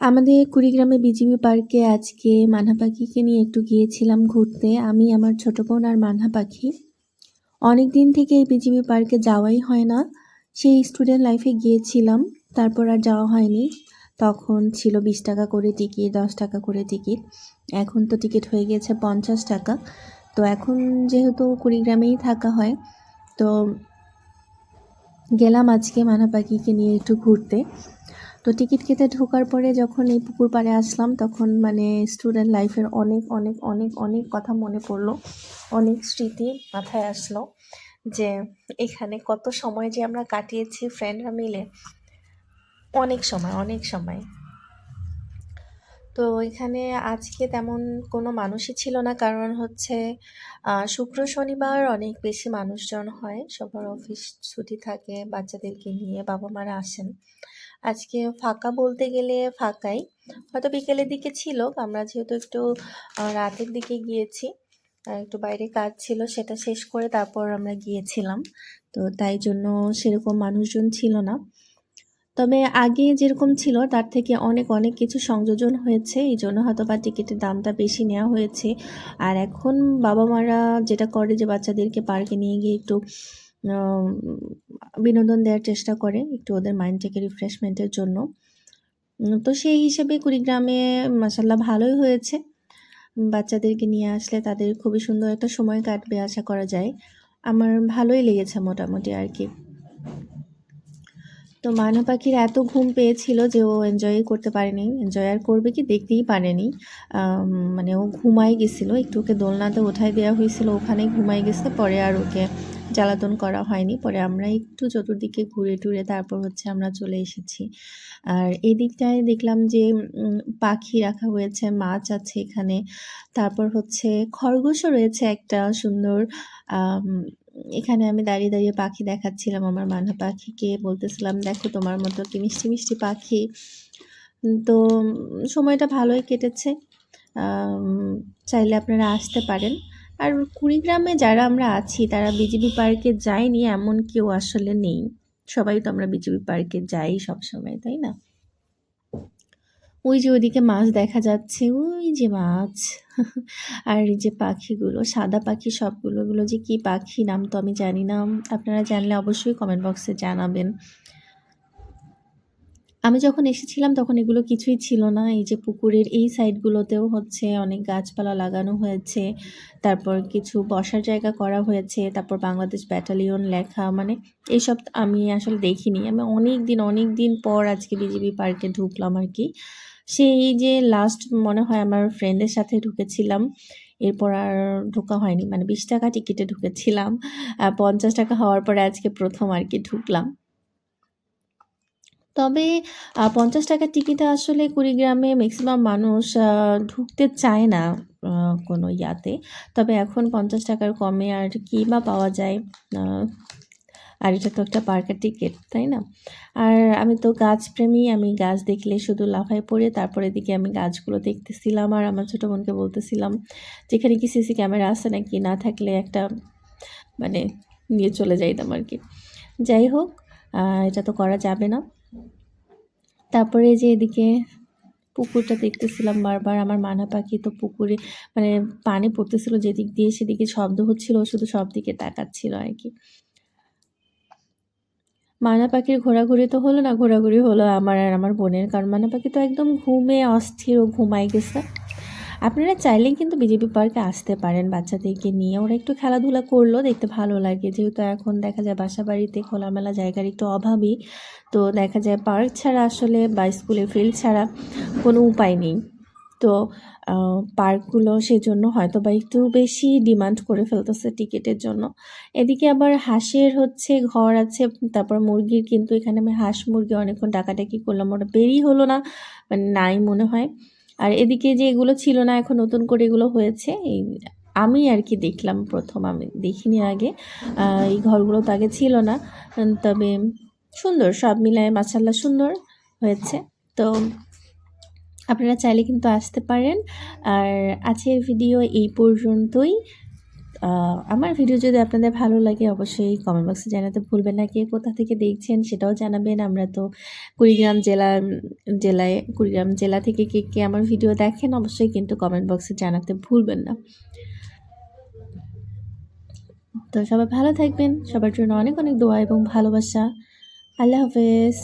আমাদের কুড়িগ্রামে বিজিবি পার্কে আজকে মানহা পাখিকে নিয়ে একটু গিয়েছিলাম ঘুরতে। আমি, আমার ছোট বোন আর মানহা পাখি। অনেক দিন থেকে এই বিজিবি পার্কে যাওয়াই হয় না। সেই স্টুডেন্ট লাইফে গিয়েছিলাম, তারপর আর যাওয়া হয়নি। তখন ছিল বিশ টাকা করে টিকিট, দশ টাকা করে টিকিট। এখন তো টিকিট হয়ে গেছে পঞ্চাশ টাকা। তো এখন যেহেতু কুড়িগ্রামেই থাকা হয়, তো গেলাম আজকে মানা পাখিকে নিয়ে একটু ঘুরতে। তো টিকিট কেটে ঢোকার পরে যখন এই পুকুর পাড়ে আসলাম, তখন মানে স্টুডেন্ট লাইফের অনেক অনেক অনেক অনেক কথা মনে পড়ল। অনেক স্মৃতি মাথায় আসলো যে এখানে কত সময় যে আমরা কাটিয়েছি ফ্রেন্ডরা মিলে। অনেক সময় অনেক সময়। তো এখানে আজকে তেমন কোনো মানুষই ছিল না, কারণ হচ্ছে শুক্র শনিবার অনেক বেশি মানুষজন হয়। সবার অফিস ছুটি থাকে, বাচ্চাদেরকে নিয়ে বাবা মারা আসেন। আজকে ফাঁকা বলতে গেলে ফাঁকাই। হয়তো বিকেলের দিকে ছিল, আমরা যেহেতু একটু রাতের দিকে গিয়েছি একটু বাইরে কাজ ছিল, সেটা শেষ করে তারপর আমরা গিয়েছিলাম। তো তাই জন্য সেরকম মানুষজন ছিল না। তবে আগে যেরকম ছিল, তার থেকে অনেক অনেক কিছু সংযোজন হয়েছে, এই জন্য হয়তো বা টিকিটের দামটা বেশি নেওয়া হয়েছে। আর এখন বাবা মারা যেটা করে যে বাচ্চাদেরকে পার্কে নিয়ে গিয়ে একটু বিনোদন দেওয়ার চেষ্টা করে, একটু ওদের মাইন্ডটাকে রিফ্রেশমেন্টের জন্য। তো সেই হিসেবে কুড়িগ্রামে মাসাল্লাহ ভালোই হয়েছে। বাচ্চাদেরকে নিয়ে আসলে তাদের খুবই সুন্দর একটা সময় কাটবে আশা করা যায়। আমার ভালোই লেগেছে মোটামুটি আর কি। তো মানা পাখির এত ঘুম পেয়েছিল যে ও এনজয় করতে পারেনি। এনজয় আর করবে কি দেখতেই পারেনি। মানে ও ঘুমাই গেছিল, একটু ওকে দোলনাতে উঠাই দেওয়া হয়েছিল, ওখানেই ঘুমাই গেছে, পরে আর ওকে জ্বালাতন করা হয়নি। পরে আমরা একটু চতুর্দিকে ঘুরে টুরে তারপর হচ্ছে আমরা চলে এসেছি। আর এই দিকটায় দেখলাম যে পাখি রাখা হয়েছে, মাছ আছে এখানে। তারপর হচ্ছে খরগোশও রয়েছে একটা সুন্দর এখানে আমি দাঁড়িয়ে দাঁড়িয়ে পাখি দেখাচ্ছিলাম আমার মানা পাখিকে। বলতেছিলাম, দেখো তোমার মতো কি মিষ্টি মিষ্টি পাখি। তো সময়টা ভালোই কেটেছে। চাইলে আপনারা আসতে পারেন। আর কুড়িগ্রামে যারা আমরা আছি, তারা বিজিবি পার্কে যায়নি, এমন কেউ আসলে নেই। সবাই তো আমরা বিজিবি পার্কে যাই সবসময়, তাই না? ওই যে ওইদিকে মাছ দেখা যাচ্ছে, ওই যে মাছ। আর এই যে পাখিগুলো, সাদা পাখি সবগুলো গুলো যে কি পাখি নাম তো আমি জানি না। আপনারা জানলে অবশ্যই কমেন্ট বক্সে জানাবেন। আমি যখন এসেছিলাম তখন এগুলো কিছুই ছিল না। এই যে পুকুরের এই সাইডগুলোতেও হচ্ছে অনেক গাছপালা লাগানো হয়েছে, তারপর কিছু বসার জায়গা করা হয়েছে, তারপর বাংলাদেশ ব্যাটালিয়ন লেখা। মানে এইসব আমি আসলে দেখিনি। আমি অনেক দিন অনেক দিন পর আজকে বিজিবি পার্কে ঢুকলাম আর কি। সেই যে লাস্ট মনে হয় আমার ফ্রেন্ডের সাথে ঢুকেছিলাম, এরপর আর ঢোকা হয়নি। মানে বিশ টাকা টিকিটে ঢুকেছিলাম পঞ্চাশ টাকা হওয়ার পরে আজকে প্রথম আর কি ঢুকলাম। তবে পঞ্চাশ টাকার টিকিটে আসলে কুড়িগ্রামে ম্যাক্সিমাম মানুষ ঢুকতে চায় না কোনো ইয়াতে। তবে এখন পঞ্চাশ টাকার কমে আর কী বা পাওয়া যায় আর এটা তো একটা পার্কের টিকিট তাই না? আর আমি তো গাছপ্রেমী আমি গাছ দেখলে শুধু লাফায় পড়ে, তারপরে দিকে আমি গাছগুলো দেখতেছিলাম আর আমার ছোটো বোনকে বলতেছিলাম, যেখানে কি সিসি ক্যামেরা আছে নাকি? না থাকলে একটা মানে নিয়ে চলে যাইতাম আর কি। যাই হোক এটা তো করা যাবে না। তারপরে যে এদিকে পুকুরটা দেখতেছিলাম বারবার, আমার মানা পাখি তো পুকুরে মানে পানি পড়তেছিল যেদিক দিয়ে সেদিকে শব্দ হচ্ছিল শুধু সব দিকে তাকাচ্ছিল আর কি। মানা পাখির ঘোরাঘুরি তো হলো না, ঘোরাঘুরি হলো আমার আর আমার বোনের, কারণ মানা পাখি তো একদম ঘুমে অস্থির, ও ঘুমাই গেছে। আপনারা চাইলেই কিন্তু বিজেপি পার্কে আসতে পারেন বাচ্চাদেরকে নিয়ে। ওরা একটু খেলাধুলা করল, দেখতে ভালো লাগে। যেহেতু এখন দেখা যায় বাসা বাড়িতে খোলামেলা জায়গার একটু অভাবই, তো দেখা যায় পার্ক ছাড়া আসলে বা স্কুলের ফিল্ড ছাড়া কোনো উপায় নেই। তো পার্কগুলো সেই জন্য হয়তো বা একটু বেশি ডিমান্ড করে ফেলতেছে টিকিটের জন্য। এদিকে আবার হাঁসের হচ্ছে ঘর আছে, তারপর মুরগির কিন্তু এখানে আমি হাঁস মুরগি অনেকক্ষণ ডাকাডাকি করলাম ওটা বেরিয়ে হলো না মানে নাই মনে হয়। আর এদিকে যে এগুলো ছিল না, এখন নতুন করে এগুলো হয়েছে, এই আমি আর কি দেখলাম প্রথম, আমি দেখিনি আগে। এই ঘরগুলো তো আগে ছিল না তবে সুন্দর, সব মিলায় মাসাল্লা সুন্দর হয়েছে। তো আপনারা চাইলে কিন্তু আসতে পারেন। আর আজকের ভিডিও এই পর্যন্তই। আমার ভিডিও যদি আপনাদের ভালো লাগে, অবশ্যই কমেন্ট বক্সে জানাতে ভুলবেন না। কে কোথা থেকে দেখছেন সেটাও জানাবেন। আমরা তো কুড়িগ্রাম জেলা জেলায়, কুড়িগ্রাম জেলা থেকে কে কে আমার ভিডিও দেখেন, অবশ্যই কিন্তু কমেন্ট বক্সে জানাতে ভুলবেন না। তো সবাই ভালো থাকবেন। সবার জন্য অনেক অনেক দোয়া এবং ভালোবাসা। আল্লাহ হাফেজ।